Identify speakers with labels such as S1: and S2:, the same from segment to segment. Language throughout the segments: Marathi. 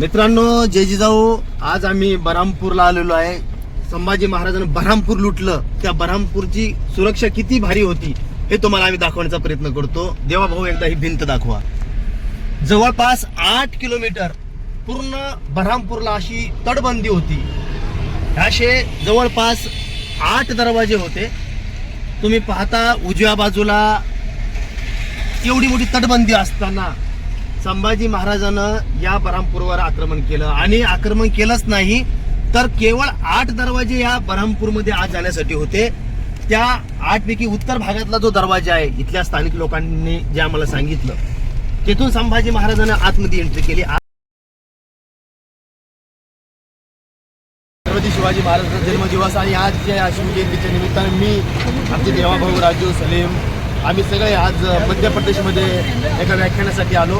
S1: मित्रांनो जय जिजाऊ. आज आम्ही बरामपूरला आलेलो आहे. संभाजी महाराजांनी बरामपूर लुटलं. त्या बरामपूरची सुरक्षा किती भारी होती हे तुम्हाला आम्ही दाखवण्याचा प्रयत्न करतो. देवा भाऊ एकदा ही भिंत दाखवा. जवळपास आठ किलोमीटर पूर्ण बरामपूरला अशी तटबंदी होती. असे जवळपास आठ दरवाजे होते. तुम्ही पाहता उजव्या बाजूला एवढी मोठी तटबंदी असताना संभाजी महाराजानं या बरामपूरवर आक्रमण केलं. आणि आक्रमण केलंच नाही तर केवळ आठ दरवाजे या बरामपूरमध्ये आज जाण्यासाठी होते. त्या आठ पैकी उत्तर भागातला जो दरवाजा आहे इथल्या स्थानिक लोकांनी जे आम्हाला सांगितलं तिथून संभाजी महाराजांना आतमध्ये एंट्री केली. छत्रपती शिवाजी महाराजांचा जन्मदिवस आणि आज जे आहे शिवजयंतीच्या निमित्ताने मी आमचे देवाभाऊ राजू सलीम आम्ही सगळे आज मध्य प्रदेशमध्ये एका व्याख्यानासाठी आलो.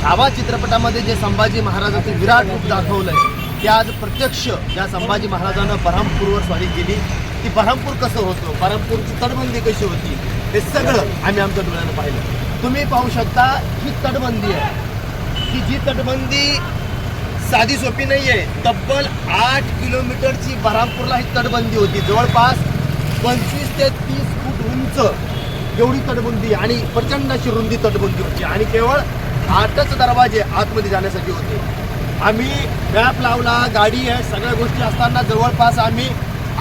S1: छावा चित्रपटामध्ये जे संभाजी महाराजांचं विराट रूप दाखवलंय ते आज प्रत्यक्ष ज्या संभाजी महाराजांनं बरहमपूरवर स्वारी केली ती बरहमपूर कसं होतं बरहमपूरची तटबंदी कशी होती हे सगळं आम्ही आमच्या डोळ्यानं पाहिलं. तुम्ही पाहू शकता ही तटबंदी आहे. की जी तटबंदी साधी सोपी नाही आहे तब्बल आठ किलोमीटरची बरामपूरला ही तटबंदी होती. जवळपास पंचवीस ते तीस फूट उंच एवढी तटबंदी आणि प्रचंड अशी रुंदी तटबंदी होती. आणि केवळ आठच दरवाजे आतमध्ये जाण्यासाठी होते. आम्ही मॅप लावला गाडी आहे सगळ्या गोष्टी असताना जवळपास आम्ही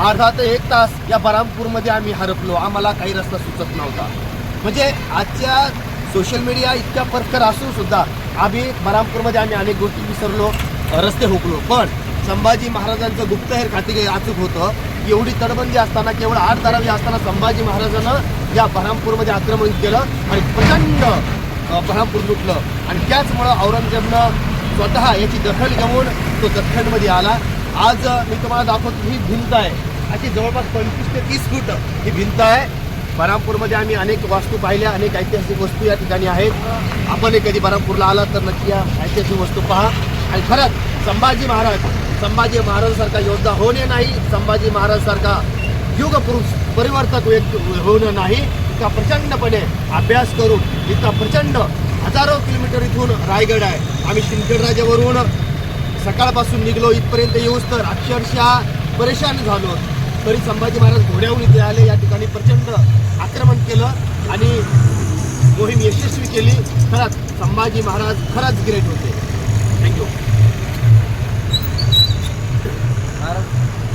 S1: अर्धा ते एक तास या बरामपूरमध्ये आम्ही हरपलो. आम्हाला काही रस्ता सुचत नव्हता. म्हणजे आजच्या सोशल मीडिया इतक्या परखर असून सुद्धा आम्ही बरामपूरमध्ये आम्ही अनेक गोष्टी विसरलो रस्ते हुकलो. पण संभाजी महाराजांचं गुप्तहेर खाती अचूक होतं. एवढी तडबंदी असताना केवळ आठ दरावी असताना संभाजी महाराजानं या बऱ्हामपूरमध्ये आक्रमण केलं आणि प्रचंड अ, बरामपूर लुटलं. आणि त्याचमुळं औरंगजेबनं स्वतः याची दखल घेऊन तो दख्खनमध्ये आला. आज मी तुम्हाला दाखवतो ही भिंत आहे. अशी जवळपास पंचवीस ते तीस फूट ही भिंत आहे. बरामपूरमध्ये आम्ही अनेक वास्तू पाहिल्या अनेक ऐतिहासिक वस्तू या ठिकाणी आहेत. आपण कधी बरामपूरला आला तर नक्की या ऐतिहासिक वस्तू पहा. आणि खरंच संभाजी महाराज संभाजी महाराजांसारखा योद्धा होणे नाही संभाजी महाराजांसारखा युग पुरुष परिवर्तक व्यक्ती होणं नाही. इतका प्रचंडपणे अभ्यास करून इतका प्रचंड हजारो किलोमीटर इथून रायगड आहे. आम्ही शिंदखेड राजावरून सकाळपासून निघलो इथपर्यंत येऊच तर अक्षरशः परेशान झालो. तरी संभाजी महाराज घोड्याहून इथे आले या ठिकाणी प्रचंड आक्रमण केलं आणि मोहीम यशस्वी केली. खरंच संभाजी महाराज खरंच ग्रेट होते. Thank you Claro.